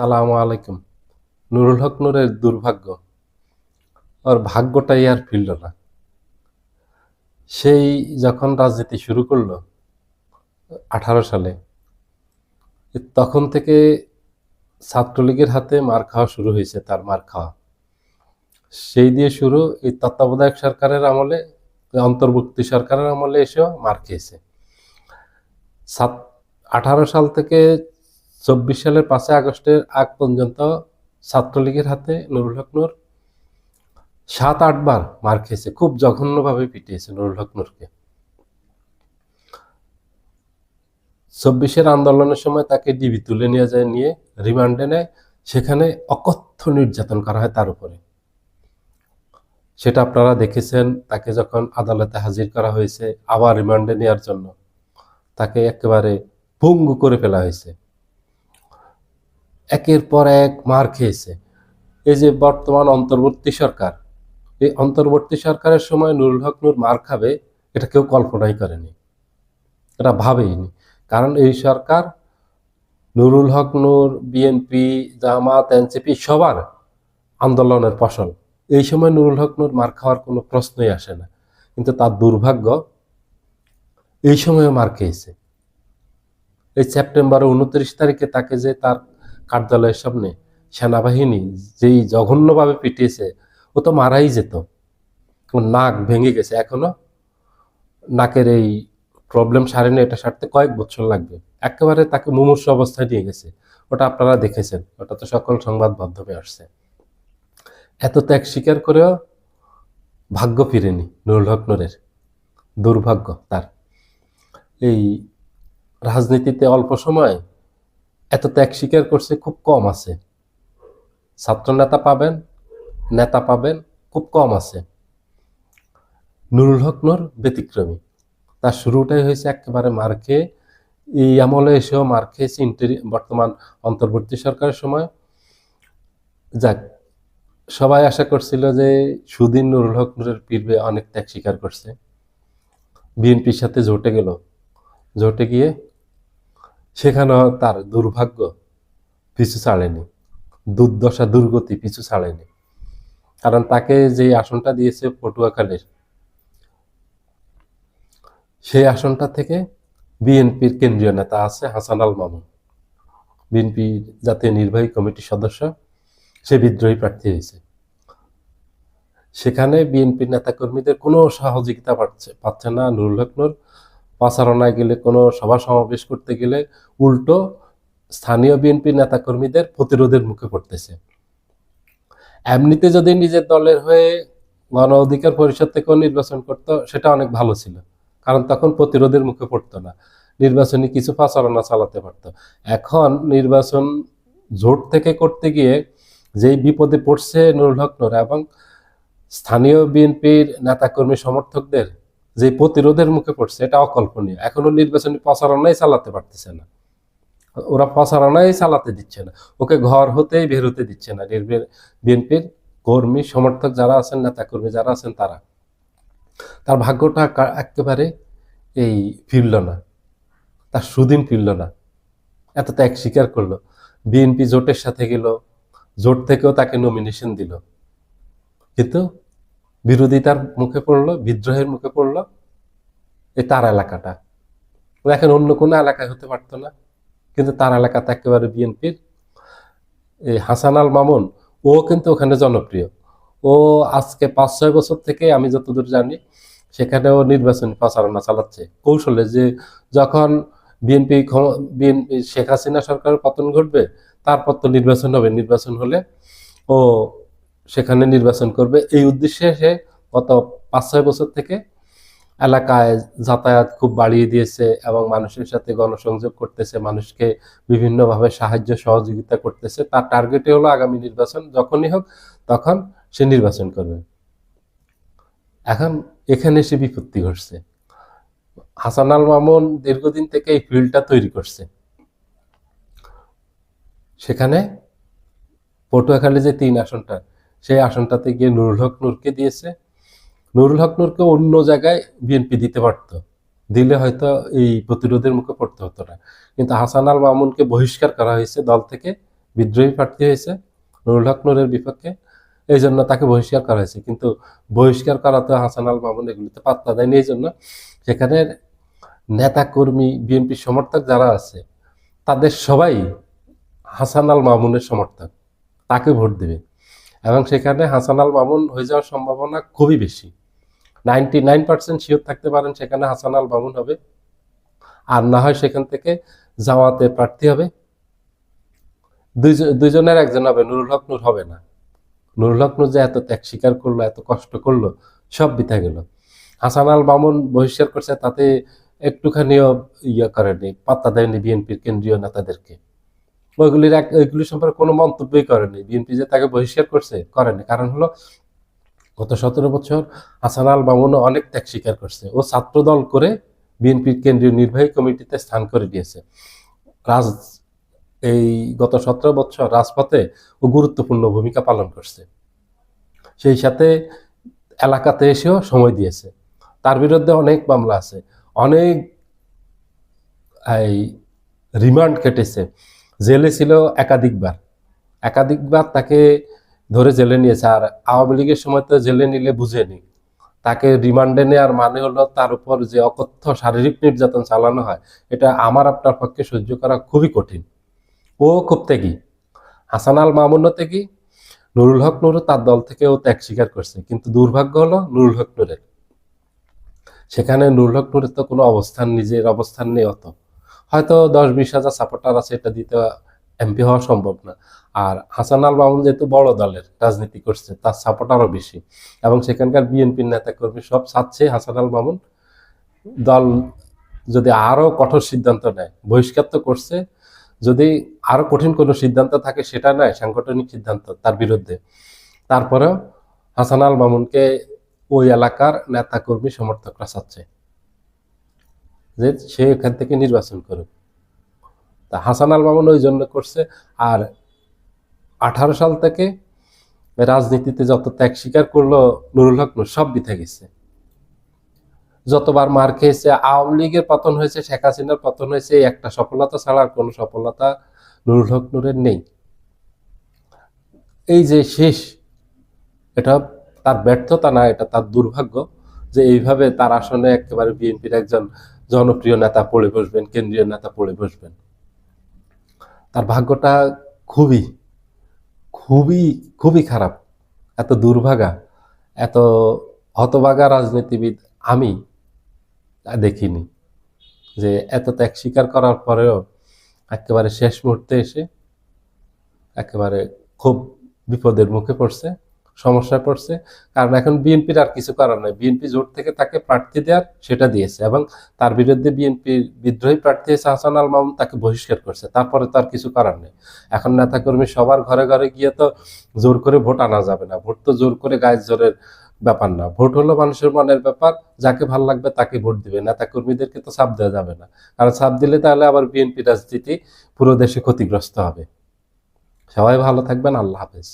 সালাম আলাইকুম। নুরুল হক নুরের দুর্ভাগ্য, ওর ভাগ্যটাই আর ফিরল না। সেই যখন রাজনীতি শুরু করল, আঠারো সালে, তখন থেকে ছাত্রলীগের হাতে মার খাওয়া শুরু হয়েছে, তার মার খাওয়া। সেই দিয়ে শুরু এই তত্ত্বাবধায়ক সরকারের আমলে অন্তর্বর্তী সরকারের আমলে এসেও মার খেয়েছে। সাত, আঠারো সাল থেকে চব্বিশ সালের পাঁচই আগস্টের আগ পর্যন্ত ছাত্রলীগের হাতে নুরুল হক নূর সাত আটবার মার খেয়েছে, খুব জঘন্যভাবে পিটিয়েছে নুরুল হক নূরকে। চব্বিশের আন্দোলনের সময় তাকে ডিবি তুলে নিয়ে যায়, নিয়ে রিমান্ডে নেয়। সেখানে অকথ্য নির্যাতন করা হয় তার উপরে। সেটা আপনারা দেখেছেন, তাকে যখন আদালতে হাজির করা হয়েছে, আবার রিমান্ডে নেওয়ার জন্য তাকে একেবারে ভঙ্গু করে ফেলা হয়েছে। একের পর এক মার খেয়েছে। এই যে বর্তমান অন্তর্বর্তী সরকার, এই অন্তর্বর্তী সরকারের সময় নুরুল হক নূর মার খাবে, এটা কেউ কল্পনাই করেনি। এটা ভাবেইনি। কারণ এই সরকার, নুরুল হক নূর, বিএনপি, জামাত, এনসিপি সবার আন্দোলনের ফসল। এই সময় নুরুল হক নূর মার খাওয়ার কোনো প্রশ্নই আসে না। কিন্তু তার দুর্ভাগ্য, এই সময়ে মার খেয়েছে। এই সেপ্টেম্বরের উনত্রিশ তারিখে তাকে যে তার কার্যালয়ের সামনে সেনাবাহিনী যেই জঘন্যভাবে পিটিয়েছে, ও তো মারাই যেত। নাক ভেঙে গেছে। এখনও নাকের এই প্রবলেম সারেনি, এটা সারতে কয়েক বছর লাগবে। একেবারে তাকে মুমূর্ষ অবস্থায় নিয়ে গেছে। ওটা আপনারা দেখেছেন। ওটা তো সকল সংবাদ মাধ্যমে আসছে। এত ত্যাগ স্বীকার করেও ভাগ্য ফিরেনি নুরুল হক নুরের। দুর্ভাগ্য তার। এই রাজনীতিতে অল্প সময় এত ত্যাগ স্বীকার করছে খুব কম আছে। ছাত্র নেতা পাবেন নেতা পাবেন, খুব কম আছে। নুরুল হক নূর ব্যতিক্রমী। তার শুরুটাই হয়েছে একেবারে মার খেয়ে, এই আমলে এসেও মার খেয়েছে ইন্টারি বর্তমান অন্তর্বর্তী সরকারের সময়। যাক, সবাই আশা করছিল যে সুদিন নুরুল হক নূরের পীরবে অনেক ত্যাগ স্বীকার করছে। বিএনপির সাথে জোটে গেল। জোটে গিয়ে সেখানেও তার দুর্ভাগ্য পিছু ছাড়েনি, দুর্দশা, দুর্গতি পিছু ছাড়েনি। কারণ তাকে যে আসনটা দিয়েছে পটুয়াখালীর, সেই আসনটা থেকে বিএনপির কেন্দ্রীয় নেতা আছে হাসান আল মামুন। বিএনপি জাতীয় নির্বাহী কমিটির সদস্য, সে বিদ্রোহী প্রার্থী হয়েছে। সেখানে বিএনপির নেতাকর্মীদের কোনো সহযোগিতা পাচ্ছে পাচ্ছে না নুরুল হক নূর প্রচারণায় গেলে, কোনো সভা সমাবেশ করতে গেলে উল্টো স্থানীয় বিএনপি নেতাকর্মীদের প্রতিরোধের মুখে পড়তেছে। এমনিতে যদি নিজের দলের হয়ে গণ অধিকার পরিষদ থেকেও নির্বাচন করত, সেটা অনেক ভালো ছিল। কারণ তখন প্রতিরোধের মুখে পড়তো না। নির্বাচনী কিছু প্রচারণা চালাতে পারত। এখন নির্বাচন জোট থেকে করতে গিয়ে যেই বিপদে পড়ছে নুরুল হক নূর এবং স্থানীয় বিএনপির নেতাকর্মী সমর্থকদের যে প্রতিরোধের মুখে পড়ছে, এটা অকল্পনীয়। এখনও নির্বাচনী প্রচারণাই চালাতে পারতেছে না। ওরা প্রচারণাই চালাতে দিচ্ছে না। ওকে ঘর হতেই বের হতে দিচ্ছে না। বিএনপির কর্মী, সমর্থক যারা আছেন নেতা কর্মী যারা আছেন, তারা। তার ভাগ্যটা একেবারে এই ফিরল না। তার সুদিন ফিরল না। এত ত্যাগ স্বীকার করল। বিএনপি জোটের সাথে গেল। জোট থেকেও তাকে নমিনেশন দিল। কিন্তু বিরোধিতার মুখে পড়ল, বিদ্রোহের মুখে পড়ল, এই তার এলাকাটা। এখন অন্য কোনো এলাকায় হতে পারতো না, কিন্তু তার এলাকাতে একেবারে বিএনপির এই হাসান আল মামুন, ও কিন্তু ওখানে জনপ্রিয়। ও আজকে পাঁচ, ছয় বছর থেকে আমি যতদূর জানি, সেখানেও নির্বাচনী প্রচারণা চালাচ্ছে। কৌশলে যে যখন বিএনপি বিএনপি শেখ হাসিনা সরকারের পতন ঘটবে, তারপর তো নির্বাচন হবে। নির্বাচন হলে ও সেখানে নির্বাচন করবে। এই উদ্দেশ্যে সে গত পাঁচ, ছয় বছর থেকে এলাকায় যাতায়াত খুব বাড়িয়ে দিয়েছে এবং মানুষের সাথে গণসংযোগ করতেছে, মানুষকে বিভিন্নভাবে সাহায্য, সহযোগিতা করতেছে। তার টার্গেটে হলো আগামী নির্বাচন, যখনই হোক তখন সে নির্বাচন করবে। এখন এখানে সে বিপত্তি ঘটছে। হাসান আল মামুন দীর্ঘদিন থেকে এই ফিল্ডটা তৈরি করছে। সেখানে পটুয়াখালী যে তিন আসনটা সেই আসনটাতে গিয়ে নুরুল হক নূরকে দিয়েছে। নুরুল হক নূরকে অন্য জায়গায় বিএনপি দিতে পারতো। দিলে হয়তো এই প্রতিরোধের মুখে পড়তে হতো না। কিন্তু হাসান আল মামুনকে বহিষ্কার করা হয়েছে, দল থেকে বিদ্রোহী প্রার্থী হয়েছে নুরুল হক নুরের বিপক্ষে। এই জন্য তাকে বহিষ্কার করা হয়েছে। কিন্তু বহিষ্কার করাতে হাসান আল মামুন এগুলিতে পাত্তা দেয়নি। এই জন্য সেখানে নেতা কর্মী বিএনপি সমর্থক যারা আছে, তাদের সবাই হাসান আল মামুনের সমর্থক। তাকে ভোট দেবে। এবং সেখানে হাসান আল মামুন হয়ে যাওয়ার সম্ভাবনা খুবই বেশি। নাইনটি নাইন পার্সেন্ট শিওর থাকতে পারেন সেখানে হাসান আল মামুন হবে। আর না হয় সেখান থেকে জামাতে প্রার্থী হবে। দুইজ- দুইজনের একজন হবে, নুরুল হক, নূর হবে না। নুরুল হক, নূর যে এত ত্যাগ স্বীকার করল, এত কষ্ট করল, সব বিথা গেল। হাসান আল বহিষ্কার করছে, তাতে একটুখানিও ইয়ে করেনি, পাত্তা দেয়নি বিএনপির কেন্দ্রীয় নেতাদেরকে। ওইগুলির এক ওইগুলি সম্পর্কে কোনো মন্তব্যই করেনি। বিএনপি যে তাকে বহিষ্কার করছে, করেনি। কারণ হলো, গত সতেরো বছর হাসান আল মামুনও অনেক ত্যাগ স্বীকার করছে। ও ছাত্রদল করে বিএনপির কেন্দ্রীয় নির্বাহী কমিটিতে স্থান করে দিয়েছে। রাজ, এই গত সতেরো বছর রাজপথে ও গুরুত্বপূর্ণ ভূমিকা পালন করছে। সেই সাথে এলাকাতে এসেও সময় দিয়েছে। তার বিরুদ্ধে অনেক মামলা আছে। অনেক, এই, রিমান্ড কেটেছে। জেলে ছিল একাধিকবার। একাধিকবার তাকে ধরে জেলে নিয়েছে আর আওয়ামী লীগের সময় তো জেলে নিলে বুঝেনি। তাকে রিমান্ডে নেওয়ার মানে হলো তার উপর যে অকথ্য শারীরিক নির্যাতন চালানো হয়, এটা আমার আপনার পক্ষে সহ্য করা খুবই কঠিন। ও খুব ত্যাগী। হাসান আল মামুনও ত্যাগী। নুরুল হক নুরু তার দল থেকে ও ত্যাগ স্বীকার করছে, কিন্তু দুর্ভাগ্য হলো নুরুল হক নুরের। সেখানে নুরুল হক নুরের তো কোনো অবস্থান, নিজের অবস্থান নেই অত। হয়তো দশ বিশ হাজার সাপোর্টার আছে, এটা দিতে এমপি হওয়া সম্ভব না। আর হাসান আল মামুন যেহেতু বড় দলের, রাজনীতি করছে, তার সাপোর্ট আরও বেশি। এবং সেখানকার বিএনপির নেতা কর্মী সব চাচ্ছে হাসান আল মামুন দল যদি আরও কঠোর সিদ্ধান্ত নেয়, বহিষ্কার তো করছে, যদি আরও কঠিন কোনো সিদ্ধান্ত থাকে, সেটা নয়, সাংগঠনিক সিদ্ধান্ত তার বিরুদ্ধে। তারপরেও হাসান আল মামুনকে ওই এলাকার নেতা কর্মী সমর্থকরা চাচ্ছে। যে সে এখান থেকে নির্বাচন করুক। তা হাসান আল মামুন ওই জন্য করছে। আর আঠারো সাল থেকে রাজনীতিতে যত ত্যাগ স্বীকার করল নুরুল হক, নূর সব বিথে গেছে। যতবার মার খেয়েছে, আওয়ামী লীগের পতন হয়েছে, শেখ হাসিনার পতন হয়েছে একটা সফলতা ছাড়া কোনো সফলতা নুরুল হক নূরের নেই। এই যে শেষ, এটা তার ব্যর্থতা না, এটা তার দুর্ভাগ্য যে এইভাবে তার আসনে একেবারে বিএনপির একজন জনপ্রিয় নেতা পড়ে বসবেন, কেন্দ্রীয় নেতা পড়ে বসবেন। তার ভাগ্যটা খুবই খুবই খুবই খারাপ। এত দুর্ভাগা, এত হতভাগা রাজনীতিবিদ আমি দেখিনি। যে এত ত্যাগ স্বীকার করার পরেও একেবারে শেষ মুহূর্তে এসে একেবারে খুব বিপদের মুখে পড়ছে। সমস্যায় পড়ছে কারণ এখন বিএনপির আর কিছু করার নাই। বিএনপি জোট থেকে তাকে প্রার্থী দেওয়ার সেটা দিয়েছে এবং তার বিরুদ্ধে বিএনপির বিদ্রোহী প্রার্থী হয়েছে হাসান আল মামুন, তাকে বহিষ্কার করছে। তারপরে তো আর কিছু করার নেই। এখন নেতাকর্মী সবার ঘরে ঘরে গিয়ে তো জোর করে ভোট আনা যাবে না। ভোট তো জোর করে গায়ের জোরের ব্যাপার না। ভোট হলো মানুষের মনের ব্যাপার। যাকে ভালো লাগবে তাকে ভোট দিবে। নেতা কর্মীদেরকে তো চাপ দেওয়া যাবে না। কারণ চাপ দিলে তাহলে আবার বিএনপি রাজনীতি পুরো দেশে ক্ষতিগ্রস্ত হবে। সবাই ভালো থাকবেন। আল্লাহ হাফেজ।